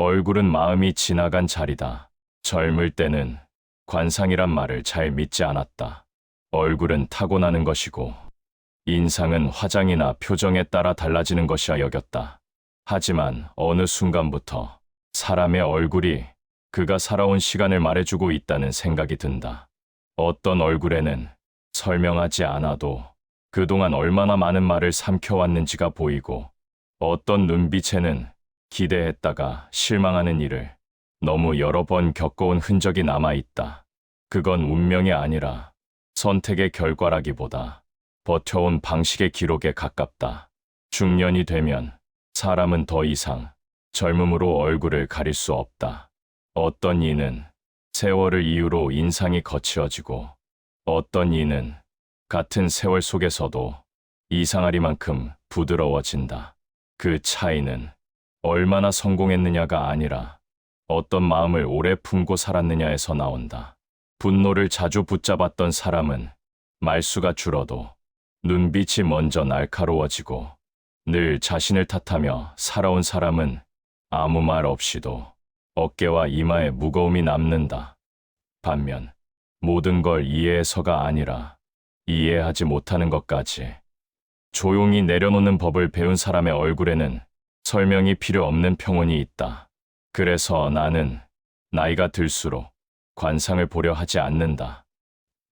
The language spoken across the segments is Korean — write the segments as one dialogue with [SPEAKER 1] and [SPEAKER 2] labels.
[SPEAKER 1] 얼굴은 마음이 지나간 자리다. 젊을 때는 관상이란 말을 잘 믿지 않았다. 얼굴은 타고나는 것이고, 인상은 화장이나 표정에 따라 달라지는 것이라 여겼다. 하지만 어느 순간부터 사람의 얼굴이 그가 살아온 시간을 말해주고 있다는 생각이 든다. 어떤 얼굴에는 설명하지 않아도 그동안 얼마나 많은 말을 삼켜왔는지가 보이고 어떤 눈빛에는 기대했다가 실망하는 일을 너무 여러 번 겪어온 흔적이 남아있다. 그건 운명이 아니라 선택의 결과라기보다 버텨온 방식의 기록에 가깝다. 중년이 되면 사람은 더 이상 젊음으로 얼굴을 가릴 수 없다. 어떤 이는 세월을 이유로 인상이 거칠어지고 어떤 이는 같은 세월 속에서도 이상하리만큼 부드러워진다. 그 차이는 얼마나 성공했느냐가 아니라 어떤 마음을 오래 품고 살았느냐에서 나온다. 분노를 자주 붙잡았던 사람은 말수가 줄어도 눈빛이 먼저 날카로워지고 늘 자신을 탓하며 살아온 사람은 아무 말 없이도 어깨와 이마에 무거움이 남는다. 반면 모든 걸 이해해서가 아니라 이해하지 못하는 것까지 조용히 내려놓는 법을 배운 사람의 얼굴에는 설명이 필요 없는 평온이 있다. 그래서 나는 나이가 들수록 관상을 보려 하지 않는다.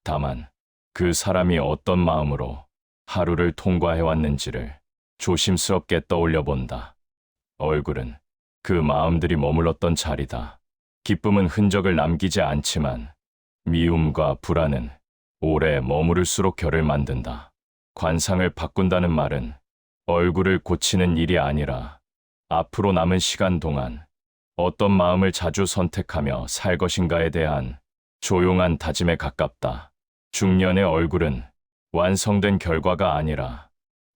[SPEAKER 1] 다만 그 사람이 어떤 마음으로 하루를 통과해왔는지를 조심스럽게 떠올려 본다. 얼굴은 그 마음들이 머물렀던 자리다. 기쁨은 흔적을 남기지 않지만 미움과 불안은 오래 머무를수록 결을 만든다. 관상을 바꾼다는 말은 얼굴을 고치는 일이 아니라 앞으로 남은 시간 동안 어떤 마음을 자주 선택하며 살 것인가에 대한 조용한 다짐에 가깝다. 중년의 얼굴은 완성된 결과가 아니라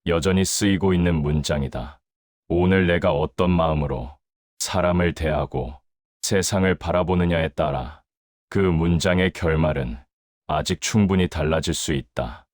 [SPEAKER 1] 여전히 쓰이고 있는 문장이다. 오늘 내가 어떤 마음으로 사람을 대하고 세상을 바라보느냐에 따라 그 문장의 결말은 아직 충분히 달라질 수 있다.